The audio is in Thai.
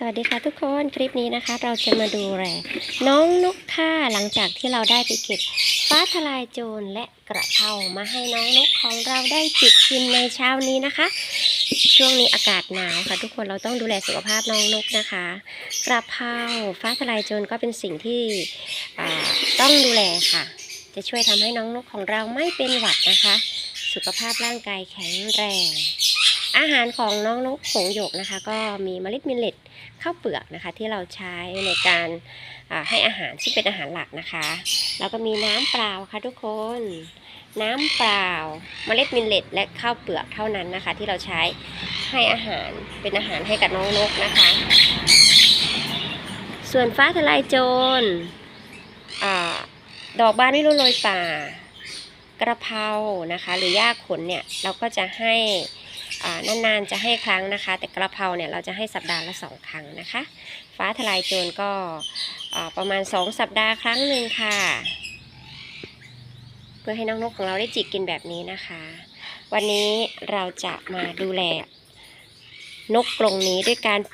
สวัสดีค่ะทุกคนคลิปนี้นะคะ เราจะมาดูแลน้องนกค่ะหลังจากที่เราได้ไปเก็บฟ้าทลายโจรและกระเพรามาให้น้องนกของเราได้จิบกินในเช้านี้นะคะ ช่วงนี้อากาศหนาวค่ะ ทุกคนเราต้องดูแลสุขภาพน้องนกนะคะ กระเพราฟ้าทลายโจรก็เป็นสิ่งที่ต้องดูแลค่ะ จะช่วยทำให้น้องนกของเราไม่เป็นหวัดนะคะ สุขภาพร่างกายแข็งแรง อาหารของน้องนกหงหยกนะคะ ก็มีเมล็ดมิลเลตข้าวเปลือกนะคะ ที่เราใช้ในการให้อาหารซึ่งเป็นอาหารหลักนะคะ แล้วก็มีน้ำเปล่าค่ะทุกคน น้ำเปล่าเมล็ดมิลเลตและข้าวเปลือกเท่านั้นนะคะ ที่เราใช้ให้อาหารเป็นอาหารให้กับน้องนกนะคะ ส่วนฟ้าทลายโจรดอกบานไม่รู้โรยป่ากระเพรานะคะ หรือหญ้าขนเนี่ยเราก็จะให้ นานๆจะให้ครั้งนะคะ แต่กระเพราเนี่ยเราจะให้สัปดาห์ละสองครั้งนะคะ ฟ้าทลายโจรก็ประมาณสองสัปดาห์ครั้งหนึ่งค่ะ เพื่อให้น้องนกของเราได้จิกกินแบบนี้นะคะ วันนี้เราจะมาดูแลนกกรงนี้ด้วยการ